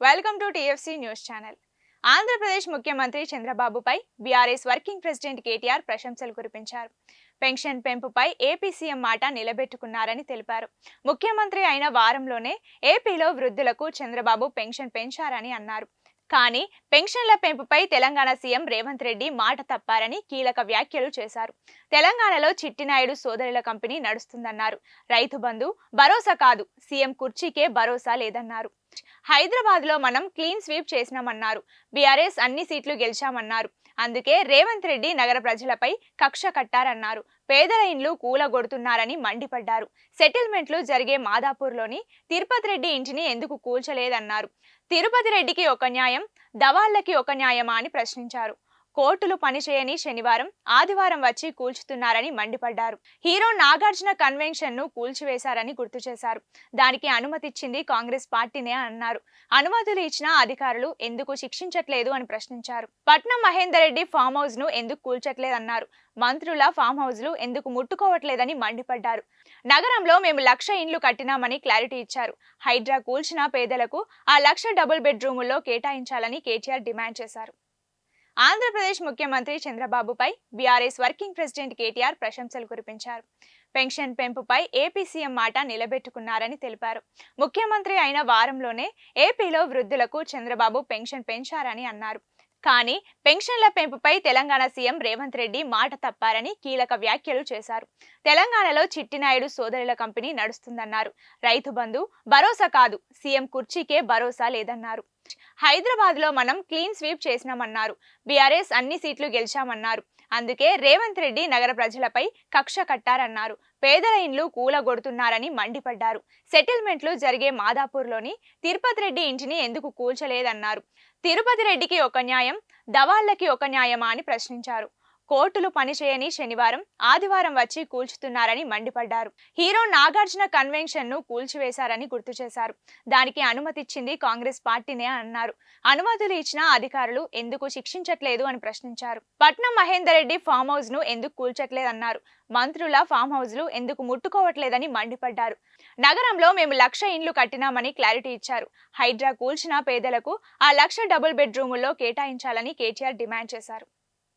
Welcome to TFC news channel. Andhra Pradesh ముఖ్యమంత్రి చంద్రబాబుపై BRS working president KTR ప్రశంసలు కురిపించారు. పెన్షన్ పెంపుపై ఏపీ సీఎం మాట నిలబెట్టుకున్నారని తెలిపారు. ముఖ్యమంత్రి అయిన వారంలోనే ఏపీలో వృద్ధులకు చంద్రబాబు పెన్షన్ పెంచారని అన్నారు. కానీ పెన్షన్ల పెంపుపై తెలంగాణ సీఎం రేవంత్ రెడ్డి మాట తప్పారని కీలక వ్యాఖ్యలు చేశారు. తెలంగాణలో చిట్టినాయుడు సోదరుల కంపెనీ నడుస్తుందన్నారు. రైతు బంధు భరోసా కాదు సీఎం కుర్చీకే భరోసా లేదన్నారు. హైదరాబాద్లో మనం క్లీన్ స్వీప్ చేసినామన్నారు. బీఆర్ఎస్ అన్ని సీట్లు గెలిచామన్నారు. అందుకే రేవంత్ రెడ్డి నగర ప్రజలపై కక్ష కట్టారన్నారు. పేదల ఇండ్లు కూలగొడుతున్నారని మండిపడ్డారు. సెటిల్మెంట్లు జరిగే మాదాపూర్లోని తిరుపతి రెడ్డి ఇంటిని ఎందుకు కూల్చలేదన్నారు. తిరుపతి రెడ్డికి ఒక న్యాయం దవాళ్ళకి ఒక న్యాయమా అని ప్రశ్నించారు. కోర్టులు పనిచేయని శనివారం ఆదివారం వచ్చి కూల్చుతున్నారని మండిపడ్డారు. హీరో నాగార్జున కన్వెన్షన్ను కూల్చివేశారని గుర్తు చేశారు. దానికి అనుమతిచ్చింది కాంగ్రెస్ పార్టీనే అన్నారు. అనుమతులు ఇచ్చిన అధికారులు ఎందుకు శిక్షించట్లేదు అని ప్రశ్నించారు. పట్నం మహేందర్ రెడ్డి ఫామ్ హౌస్ను ఎందుకు కూల్చట్లేదన్నారు. మంత్రుల ఫామ్ హౌస్లు ఎందుకు ముట్టుకోవట్లేదని మండిపడ్డారు. నగరంలో మేము లక్ష ఇండ్లు కట్టినామని క్లారిటీ ఇచ్చారు. హైడ్రా కూల్చిన పేదలకు ఆ లక్ష డబుల్ బెడ్రూముల్లో కేటాయించాలని కేటీఆర్ డిమాండ్ చేశారు. ఆంధ్రప్రదేశ్ ముఖ్యమంత్రి చంద్రబాబుపై బీఆర్ఎస్ వర్కింగ్ ప్రెసిడెంట్ కేటీఆర్ ప్రశంసలు కురిపించారు. పెన్షన్ పెంపుపై ఏపీ సీఎం మాట నిలబెట్టుకున్నారని తెలిపారు. ముఖ్యమంత్రి అయిన వారంలోనే ఏపీలో వృద్ధులకు చంద్రబాబు పెన్షన్ పెంచారని అన్నారు. కానీ పెన్షన్ల పెంపుపై తెలంగాణ సీఎం రేవంత్ రెడ్డి మాట తప్పారని కీలక వ్యాఖ్యలు చేశారు. తెలంగాణలో చిట్టినాయుడు సోదరుల కంపెనీ నడుస్తుందన్నారు. రైతు బంధు భరోసా కాదు సీఎం కుర్చీకే భరోసా లేదన్నారు. హైదరాబాద్లో మనం క్లీన్ స్వీప్ చేసినామన్నారు. బీఆర్ఎస్ అన్ని సీట్లు గెలిచామన్నారు. అందుకే రేవంత్ రెడ్డి నగర ప్రజలపై కక్ష కట్టారన్నారు. పేదల ఇండ్లు కూలగొడుతున్నారని మండిపడ్డారు. సెటిల్మెంట్లు జరిగే మాదాపూర్లోని తిరుపతి రెడ్డి ఇంటిని ఎందుకు కూల్చలేదన్నారు. తిరుపతి రెడ్డికి ఒక న్యాయం దవాళ్ళకి ఒక న్యాయమా అని ప్రశ్నించారు. కోర్టులు పనిచేయని శనివారం ఆదివారం వచ్చి కూల్చుతున్నారని మండిపడ్డారు. హీరో నాగార్జున కన్వెన్షన్ను కూల్చివేశారని గుర్తు చేశారు. దానికి అనుమతిచ్చింది కాంగ్రెస్ పార్టీనే అన్నారు. అనుమతులు ఇచ్చిన అధికారులు ఎందుకు శిక్షించట్లేదు అని ప్రశ్నించారు. పట్నం మహేందర్ రెడ్డి ఫామ్ హౌస్ను ఎందుకు కూల్చట్లేదన్నారు. మంత్రుల ఫామ్ హౌస్లు ఎందుకు ముట్టుకోవట్లేదని మండిపడ్డారు. నగరంలో మేము లక్ష ఇండ్లు కట్టినామని క్లారిటీ ఇచ్చారు. హైడ్రా కూల్చిన పేదలకు ఆ లక్ష డబుల్ బెడ్రూముల్లో కేటాయించాలని కేటీఆర్ డిమాండ్ చేశారు.